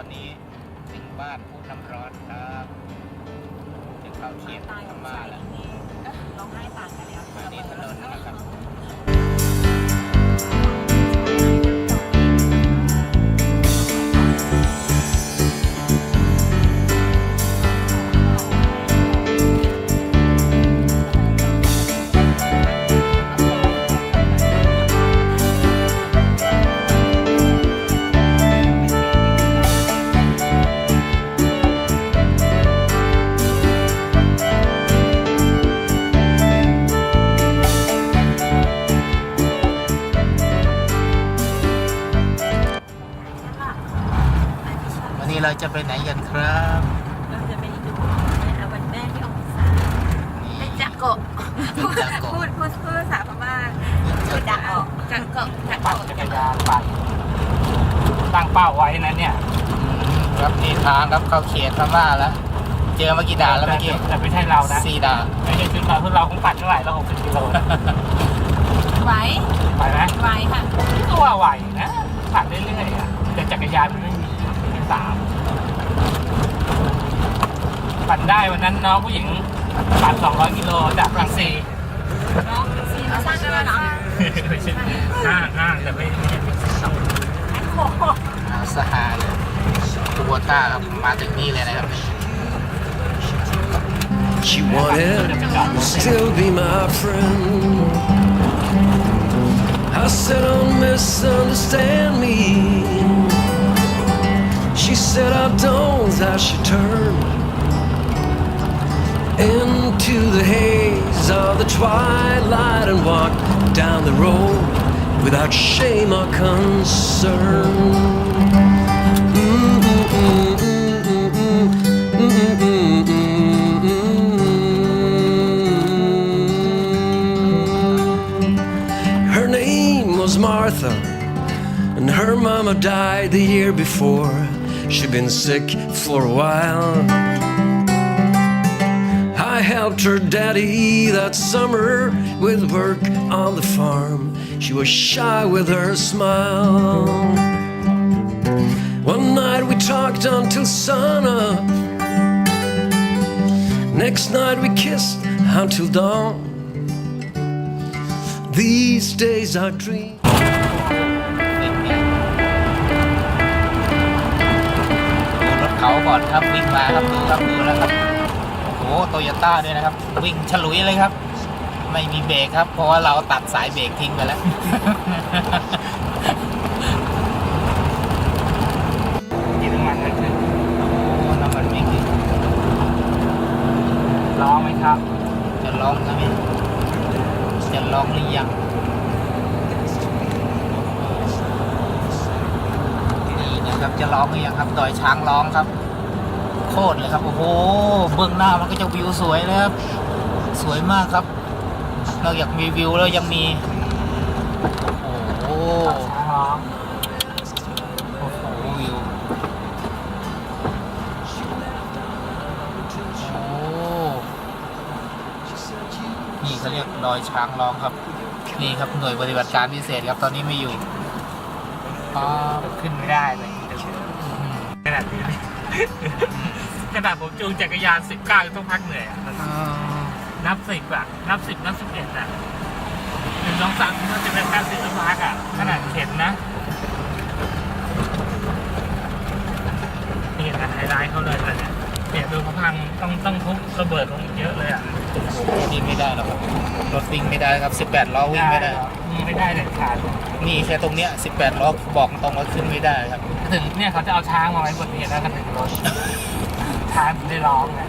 อนนี้ถึงบ้านผู้น้ำร้อนครับจะเข้าเขตตายพของม่าชายแล้ว นนี้เราจะไปไหนกันครับเราจะไปดูนะคะวันแม่ที่องศานี่เป็นจักโกะเป็นจักโกะพูดพูดพูดภาษาพม่าพูดดักออกจักโกะจักปั่นโกะจักรยานปั่นตั้งเป้าไว้นะเนี่ยครับนี่ทางครับเข้าเขตพม่าแล้ว เจอมากี่ด่านแล้วเมื่อกี้แต่ไม่ใช่เรานะสี่ด่านไม่ใช่ชุดเราพวกเราคงปั่นเท่าไหร่เราหกสิบกิโลไหวไปไหมไหวค่ะก็ว่าไหวนะปั่นเรื่อยๆอะแต่จักรยานมันไม่มีมีสาม ปั่นได้วันนั้นน้องผู้หญิงปั่น200กิโลจากรังสีน้องซีมาสร้างกันแล้วเนาะไม่ใช่ห้างห้างแต่ไม่ไม่ใช่สองโอ้โหอ่าสหาเลยคูโบต้าครับมาถึงนี่เลยนะครับ She wanted to still be my friend. I said, Don't misunderstand me. She said, I don't. I should turn into the haze of the twilight and walked down the road without shame or concern. Her name was Martha, and her mama died the year before. She'd been sick for a while. I helped her daddy that summer with work on the farm. She was shy with her smile. One night we talked until sunup. Next night we kissed until dawn. These days I dream. ดูรถเขาก่อนครับวิ่งมาครับดูครับดูแล้วครับ โอ้โหโตโยต้าด้วยนะครับ วิ่งฉลุยเลยครับ ไม่มีเบรกครับ เพราะว่าเราตัดสายเบรกทิ้งไปแล้ว กินน้ำมันเลยโอ้น้ำมันไม่กินร้องไหมครับ จะลองนะพี่จะลองหรือยังนี่นะครับจะลองหรือยังครับดอยช้างร้องครับ โคตรเลยครับ โอ้โห เบื้องหน้ามันก็จะวิวสวยเลยครับ สวยมากครับ นอกจากมีวิวแล้วยังมี โอ้โหช้างร้องโอ้โหวิว โอ้นี่เขาเรียกดอยช้างร้องครับ นี่ครับหน่วยปฏิบัติการพิเศษครับตอนนี้ไม่อยู่อ๋อขึ้นไม่ได้เลยขนาดนี้ ขนาดผมจูงจักรยานสิบเก้าต้องพักเหนื่อยอะอ๋อนับสิบอะนับสิบนับสิบเอ็ดอะหนึ่งสองสามมันจะเป็นแปดสิบต้องพักอะขนาดเข็นนะนี่นะไฮไลท์เขาเลยแต่เนี่ยเปลี่ยนดูเขาพังต้องต้องทุบระเบิดลงเยอะเลยอะนี่ไม่ได้หรอกครับรถวิ่งไม่ได้ครับ 18ล้อวิ่งไม่ได้หรอไม่ได้เด็ดขาดนี่แค่ตรงเนี้ย18ล้อบอกตรงว่าขึ้นไม่ได้ครับ ถึงเนี่ยเขาจะเอาช้างมาไว้บนนี้แล้วกันถึงรถ ช้างได้ร้องไง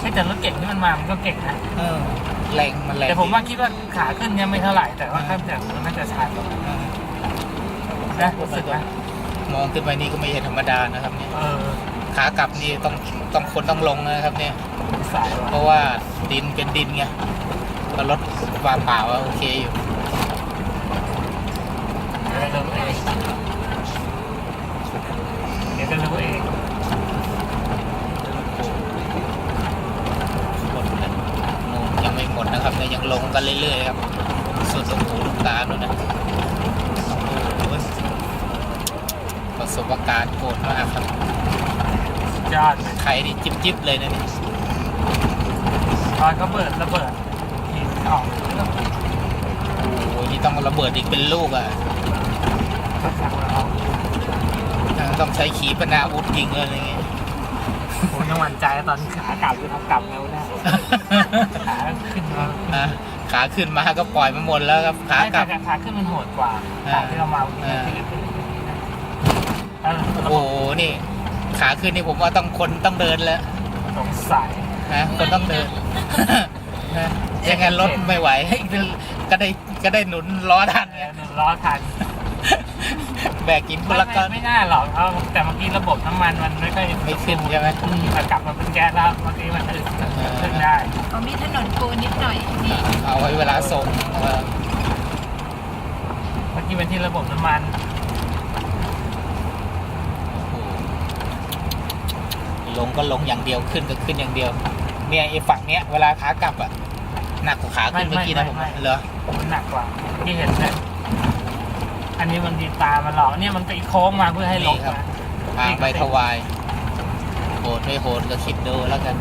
ให้แต่รถเก่งที่มันมา มันก็เก่งนะ เออแรงมันแรงแต่ผมว่าคิดว่าขาขึ้นยังไม่เท่าไหร่ แต่ว่าข้ามจากมันน่าจะชันเออนะรู้สึกไหมมองขึ้นไปนี่ก็ไม่ใช่ธรรมดานะครับเนี่ยเออขากลับนี่ต้องต้องคนต้องลงนะครับเนี่ยสายเพว่ะราะว่าดินเป็นดินไงก็รถว่างเปล่าอะโอเคอยู่ เดี๋ยวก็รู้เองเดี๋ยวก็รู้เอง หมดเลยโอ้ยังไม่ หมดนะครับเนี่ยยังลงกันเรื่อยๆครับสุดตรงหูลูกตาโน่นนะโอ้โหสบการณ์โกรธมากครับสุดยอดเลยใครนี่จิ๊บจิ๊บเลยนะนี่ตอนเขาเบิดระเบิดหินออกโอ้ยนี่ต้องระเบิดอีกเป็นลูกอะก็สั่งเราออกต้องใช้ขีปนาวุธยิงเลยอะไรเงี้ยผมยังหวั่นใจตอนขากลับคือทำกลับแล้วนะ ขาขึ้นมาอะขาขึ้นมาก็ปล่อยมาหมดแล้วครับขากลับ แต่ขาขึ้นมันโหดกว่าขาที่เรามาวันนี้อ่าที่ขึ้นแล้วระโอ้บบโหนี่ ขาขึ้นนี่ผมว่าต้องคนต้องเดินแล้วสงสัยฮะคนต้องเดินฮะยังไงรถไม่ไหวก็ได้ก็ได้หนุนล้อทันเอไงอหนึ่งล้อทัน แบกกินคนไม่ละก้อนไม่น่าหรอกเพราะแต่เมื่อกี้ระบบน้ำมันมันไม่ค่อยไม่ขึ้นใช่ไหมอืแต่กลับมาเป็นแก๊สแล้วเมื่อกี้มันขึ้นขึ้นได้เขามีถนนปูนนิดหน่อยนี่เอาไว้เวลาส่งเออเมื่อกี้เป็นที่ระบบน้ำมันลงก็ลงอย่างเดียวขึ้นก็ขึ้นอย่างเดียว เนี่ยไอ้ฝั่งเนี้ยเวลาขากลับอะหนักกว่าขาขึ้นไม่เมื่อกี้นะไม่ผมไม่เหรอมันหนักกว่าที่เห็นเนี่ย อันนี้มันดีตามันหลอกเนี่ยมันตีโค้งมาเพื่อให้ลงมาทางไปถวาย โหดไม่โหดก็คิดดูแล้วกัน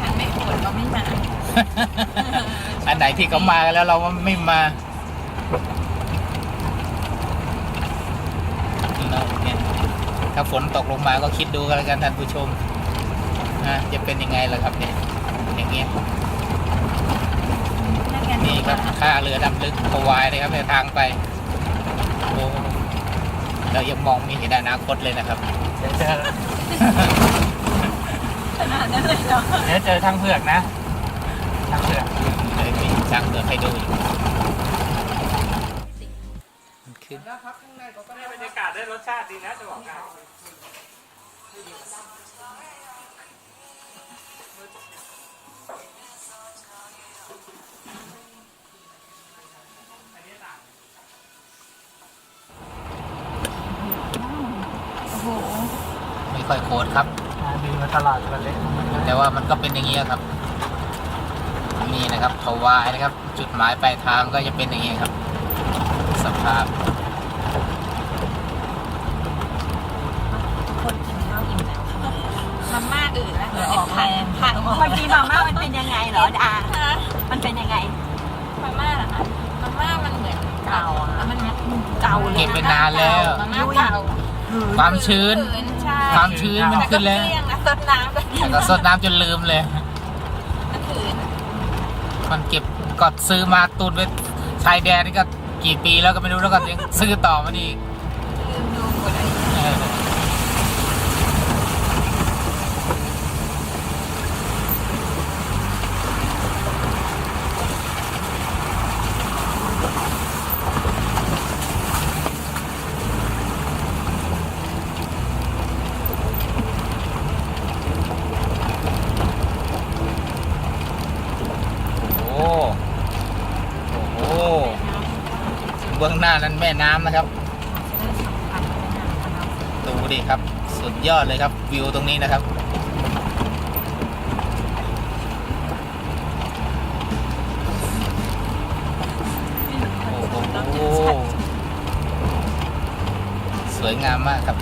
หาไม่โหดก็ไม่มาอันไหนที่เขามากันแล้วเราไม่มาเราเนี่ยถ้าฝนตกลงมาก็คิดดูกันแล้วกันท่านผู้ชมนะจะเป็นยังไงล่ะครับเนี่ยอย่างเงี้ย นั่นไงนี่ครับค่าเรือดำลึกถวายเลยครับในทางไปโอ้เรายังมองไม่เห็นอนาคตเลยนะครับเดี๋ยวเจอขนาดนั้นเลยเหรอเดี๋ยวเจอทางเผือกนะทางเผือกเลยมีช่างเรือให้ดูอยู่มันขึ้นบรรยากาศได้รสชาติดีนะจะบอกกัน ไม่ค่อยโคตรครับดีมาตลอดกันเลยแต่ว่ามันก็เป็นอย่างนี้ครับ นี่นะครับถวายนะครับ จุดหมายปลายทางก็จะเป็นอย่างนี้ครับ สภาพคนกินข้าวอิ่มแล้วมาม่าอื่นแล้วเหรอออกแรงเมื่อกี้มาม่ามันเป็นยังไงเหรอดามันเป็นยังไงมาม่าเหรอคะมาม่ามันเหมือนเก่าอะมันเก่าเลยเก็บไปนานแล้วมาม่าเก่าความชื้นใช่ ความชื้นมันขึ้นแล้วต่ก็เกลี้ยงนะซดน้ำก็แต่ก็สดน้ำจนลืมเลย ก็ถือมันเก็บกดซื้อมาตุนไว้ชายแดนนี่ก็กี่ปีแล้วก็ไม่รู้แล้วก็ยังซื้อต่อมาอีก ลืมดูหมดเลย เออโอ้โหโอ้โหเบื้อง หน้านั้นแม่น้ำนะครับ ดูดิครับ สุดยอดเลยครับวิวตรงนี้นะครับโอ้โหสวยงามมากครับ